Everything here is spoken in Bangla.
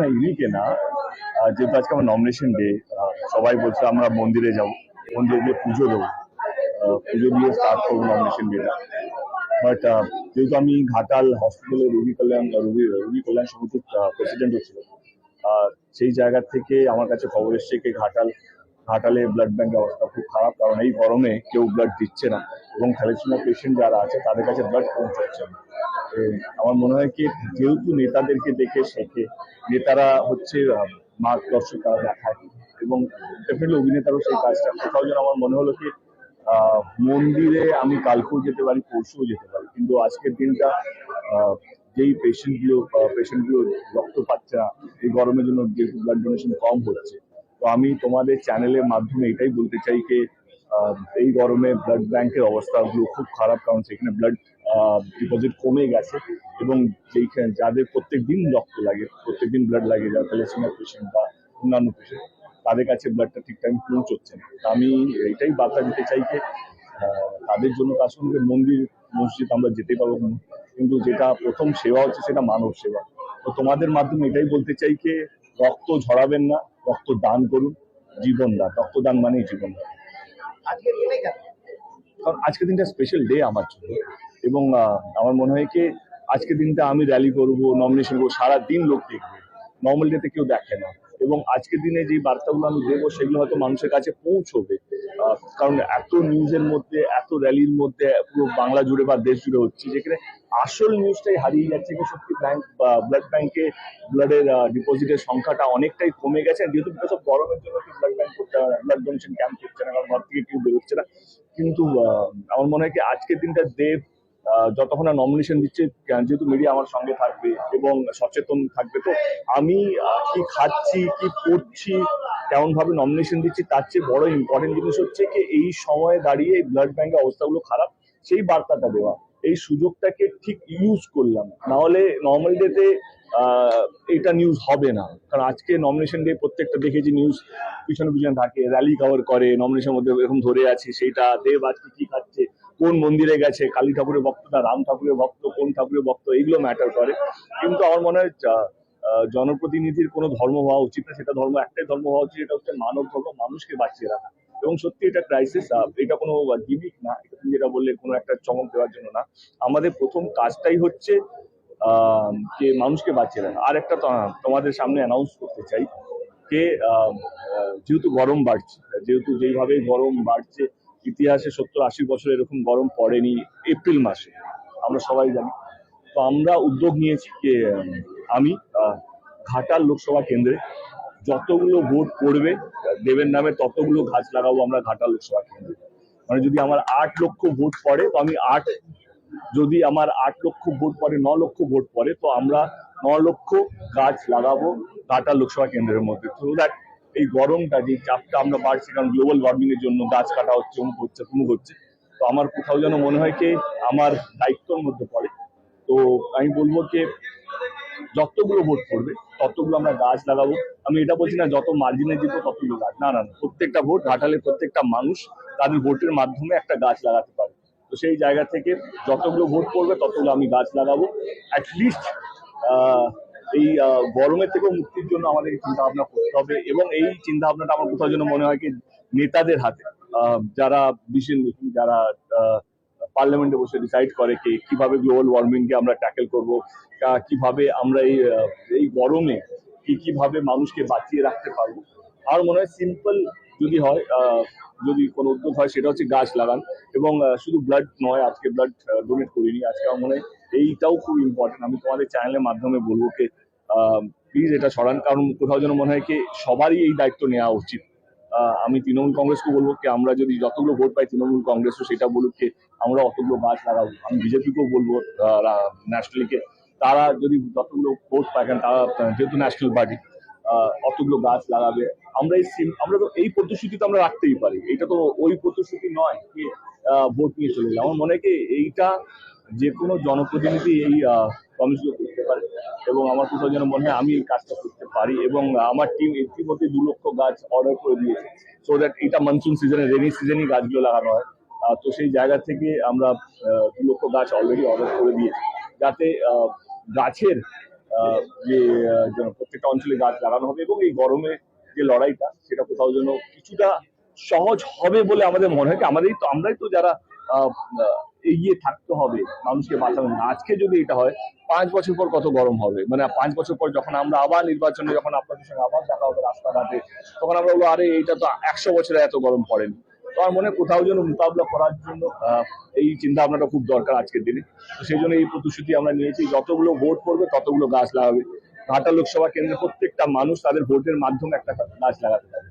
না ইউনিকে না যেহেতু আজকে আমার নমিনেশন ডে সবাই বলছে আমরা মন্দিরে যাব, মন্দিরে গিয়ে পুজো দেবো। পুজো দিয়ে স্টার্ট করব নমিনেশন ডেটা বাট যেহেতু আমি ঘাটাল হসপিটালে রোগী কল্যাণ রোগী রোগী কল্যাণ সমিতির প্রেসিডেন্ট ছিল সেই জায়গা থেকে আমার কাছে খবর এসছে কি ঘাটাল, ঘাটালে ব্লাড ব্যাংকের অবস্থা খুব খারাপ, কারণ এই গরমে কেউ ব্লাড দিচ্ছে না। এবং থ্যালাসেমিয়া পেশেন্ট যারা আছে, তাদের কাছে ব্লাড পৌঁছাচ্ছে না। আমার মনে হয় কি যেহেতু নেতাদেরকে দেখে শেখে নেতারা হচ্ছে আহ, মার্গদর্শক তারা দেখায়। এবং ডেফিনেটলি অভিনেতারও সেই কাজটা। কোথাও যেন আমার মনে হলো কি মন্দিরে আমি কালকেও যেতে পারি পরশুও যেতে পারি। কিন্তু আজকের দিনটা যেই পেশেন্টগুলো পেশেন্টগুলো রক্ত পাচ্ছে না এই গরমের জন্য যেহেতু ব্লাড ডোনেশন কম হচ্ছে। তো আমি তোমাদের চ্যানেলের মাধ্যমে এটাই বলতে চাই যে এই গরমে ব্লাড ব্যাংকের অবস্থাগুলো খুব খারাপ, কারণ সেখানে ব্লাড ডিপোজিট কমে গেছে এবং যেইখানে যাদের প্রত্যেক দিন রক্ত লাগে প্রত্যেক দিন ব্লাড লাগে, যারা থ্যালাসেমিয়া পেশেন্ট বা অন্যান্য পেশেন্ট তাদের কাছে ব্লাডটা ঠিক টাইম পৌঁছচ্ছে না। আমি এটাই বার্তা দিতে চাই যে তাদের জন্য তার সঙ্গে মন্দির, মসজিদ আমরা যেতে পারব। কিন্তু যেটা প্রথম সেবা হচ্ছে সেটা মানব সেবা। তো তোমাদের মাধ্যমে এটাই বলতে চাই যে, রক্ত ঝরাবেন না, রক্ত দান করুন জীবন দান রক্তদান মানেই জীবন দান কেন? কারণ আজকের দিনটা স্পেশাল ডে আমার জন্য। এবং আমার মনে হয় কি, আজকের দিনটা আমি র্যালি করব নমিনেশন করব সারা দিন লোক দেখবে। নর্মাল ডেতে কেউ দেখে না। এবং আজকের দিনে যে বার্তাগুলো আমি দেবো, সেগুলো হয়তো মানুষের কাছে পৌঁছবে। কারণ এত নিউজের মধ্যে, এত র্যালির মধ্যে পুরো বাংলা জুড়ে বা দেশ জুড়ে হচ্ছে, যেখানে আসল নিউজটাই হারিয়ে যাচ্ছে কি সত্যি ব্যাংক ব্লাড ব্যাংকে ব্লাডের ডিপোজিটের সংখ্যাটা অনেকটাই কমে গেছে, যেহেতু বিকজ অফ গরমের জন্য ব্লাড ব্যাংক করতে ব্লাড ডোনেশন ক্যাম্প করছে না, কারণ ঘর থেকে কেউ বেরোচ্ছে না। কিন্তু আমার মনে হয় কি আজকের দিনটা দেব যতক্ষণ না নমিনেশন দিচ্ছে যেহেতু মিডিয়া আমার সঙ্গে থাকবে এবং সচেতন থাকবে। তো আমি কি খাচ্ছি, কি পড়ছি কেমন ভাবে নমিনেশন দিচ্ছি, তার চেয়ে বড় ইম্পর্টেন্ট জিনিস হচ্ছে কি, এই সময়ে দাঁড়িয়ে ব্লাড ব্যাংকের অবস্থাগুলো খারাপ, সেই বার্তাটা দেওয়া। এই সুযোগটাকে ঠিক ইউজ করলাম। না হলে নর্মাল ডেতে এটা নিউজ হবে না। কারণ আজকে নমিনেশন ডে প্রত্যেকটা দেখেছি নিউজ পিছনে পিছনে থাকে র্যালি কভার করে নমিনেশন মধ্যে এরকম ধরে আছে, সেটা, দেব আজকে কি খাচ্ছে, কোন মন্দিরে গেছে, কালী ঠাকুরের ভক্ত না রাম ঠাকুরের ভক্ত, কোন ঠাকুরের ভক্ত, এইগুলো ম্যাটার করে। কিন্তু আমার মনে হয় জনপ্রতিনিধির কোনো ধর্ম হওয়া উচিত না। সেটা ধর্ম, একটাই ধর্ম হওয়া উচিত এটা হচ্ছে মানব ধর্ম, মানুষকে বাঁচিয়ে রাখা। এবং সত্যি এটা ক্রাইসিস এটা কোনো গিমিক না। এটা তুমি যেটা বললে, কোনো একটা চমক দেওয়ার জন্য না। আমাদের প্রথম কাজটাই হচ্ছে যে মানুষকে বাঁচিয়ে রাখা। আর একটা তোমাদের সামনে অ্যানাউন্স করতে চাই যে যেহেতু গরম বাড়ছে, যেহেতু যেইভাবে গরম বাড়ছে, ইতিহাসে সত্তর আশি বছর এরকম গরম পড়েনি এপ্রিল মাসে, আমরা সবাই জানি। তো আমরা উদ্যোগ নিয়েছি যে আমি ঘাটাল লোকসভা কেন্দ্রে যতগুলো ভোট পড়বে, দেবের নামে ততগুলো গাছ লাগাবো আমরা ঘাটাল লোকসভা কেন্দ্রে। মানে যদি আমার আট লক্ষ ভোট পড়ে, তো আমি আট, যদি আমার আট লক্ষ ভোট পড়ে, ন লক্ষ ভোট পড়ে, তো আমরা ন লক্ষ গাছ লাগাবো ঘাটাল লোকসভা কেন্দ্রের মধ্যে। তো দ্যাট এই গরমটা, যে চাপটা আমরা বাড়ছি কারণ গ্লোবাল ওয়ার্মিং এর জন্য গাছ কাটা হচ্ছে, অমুক হচ্ছে, তমুক হচ্ছে, তো আমার কোথাও যেন মনে হয় কি, আমার দায়িত্বর মধ্যে পড়ে। তো আমি বলব যে যতগুলো ভোট পড়বে ততগুলো আমরা গাছ লাগাবো। আমি এটা বলছি না যত মার্জিনে জিতবো ততগুলো গাছ। না না প্রত্যেকটা ভোট ঘাটালের প্রত্যেকটা মানুষ তাদের ভোটের মাধ্যমে একটা গাছ লাগাতে পারে। তো সেই জায়গা থেকে যতগুলো ভোট পড়বে ততগুলো আমি গাছ লাগাবো। অ্যাটলিস্ট এই গরমের থেকেও মুক্তির জন্য আমাদের চিন্তা ভাবনা করতে হবে এবং এই চিন্তা ভাবনাটা আমার কোথাও যেন মনে হয় কি নেতাদের হাতে যারা বিশেষ, যারা পার্লামেন্টে বসে ডিসাইড করে কে কীভাবে গ্লোবাল ওয়ার্মিং কে আমরা ট্যাকেল করব কীভাবে আমরা এই এই গরমে কি কীভাবে মানুষকে বাঁচিয়ে রাখতে পারব। আমার মনে হয় সিম্পল যদি হয় যদি কোনো উদ্যোগ হয় সেটা হচ্ছে গাছ লাগান এবং শুধু ব্লাড নয়, আজকে ব্লাড ডোনেট করিনি, আজকে আমার মনে হয় এইটাও খুব ইম্পর্টেন্ট আমি তোমাদের চ্যানেলের মাধ্যমে বলব কে প্লিজ এটা সরান, কারণ কোথাও যেন মনে হয় কি সবারই এই দায়িত্ব নেওয়া উচিত। আমি তৃণমূল কংগ্রেসকে বলব কি, আমরা যদি যতগুলো ভোট পাই তৃণমূল কংগ্রেসও সেটা বলুক কি, আমরা অতগুলো গাছ লাগাবো। আমি বিজেপিকেও বলব ন্যাশনালিকে। তারা যদি যতগুলো ভোট পায়, কারণ তারা যেহেতু ন্যাশনাল পার্টি অতগুলো গাছ লাগাবে। আমরা এই আমরা তো এই প্রতিশ্রুতি তো আমরা রাখতেই পারি। এটা তো ওই প্রতিশ্রুতি নয় ভোট নিয়ে চলে গেলে। আমার মনে হয় কি, এইটা যে কোনো জনপ্রতিনিধি এই প্রমিসগুলো করতে পারে। এবং আমার কোথাও যেন মনে হয়, আমি এই কাজটা করতে পারি এবং আমার টিম ইতিমধ্যে দু লক্ষ গাছ অর্ডার করে দিয়েছে। সো দ্যাট এটা মনসুন সিজনে রেনি সিজনই গাছগুলো লাগানো হয়। তো সেই জায়গা থেকে আমরা দু লক্ষ গাছ অলরেডি অর্ডার করে দিয়েছি। যাতে গাছের যে প্রত্যেকটা অঞ্চলে গাছ লাগানো হবে এবং এই গরমে যে লড়াইটা, সেটা কোথাও যেন কিছুটা সহজ হবে বলে আমাদের মনে হয়। আমাদেরই তো, আমরাই তো যারা এগিয়ে থাকতে হবে, মানুষকে বাঁচানো আজকে যদি এটা হয়, পাঁচ বছর পর কত গরম হবে? মানে পাঁচ বছর পর যখন আমরা আবার নির্বাচনে যখন আপনাদের সঙ্গে আবার দেখা হবে রাস্তাঘাটে, তখন আমরা বলব, আরে, এইটা তো একশো বছরে এত গরম পড়েনি। আমার মনে কোথাও যেন মোকাবিলা করার জন্য এই চিন্তা ভাবনাটা খুব দরকার আজকের দিনে। তো সেই জন্য এই প্রতিশ্রুতি আমরা নিয়েছি, যতগুলো ভোট করবে ততগুলো গাছ লাগাবে। ঘাটা লোকসভা কেন্দ্রে প্রত্যেকটা মানুষ তাদের ভোটের মাধ্যমে একটা গাছ লাগাতে পারে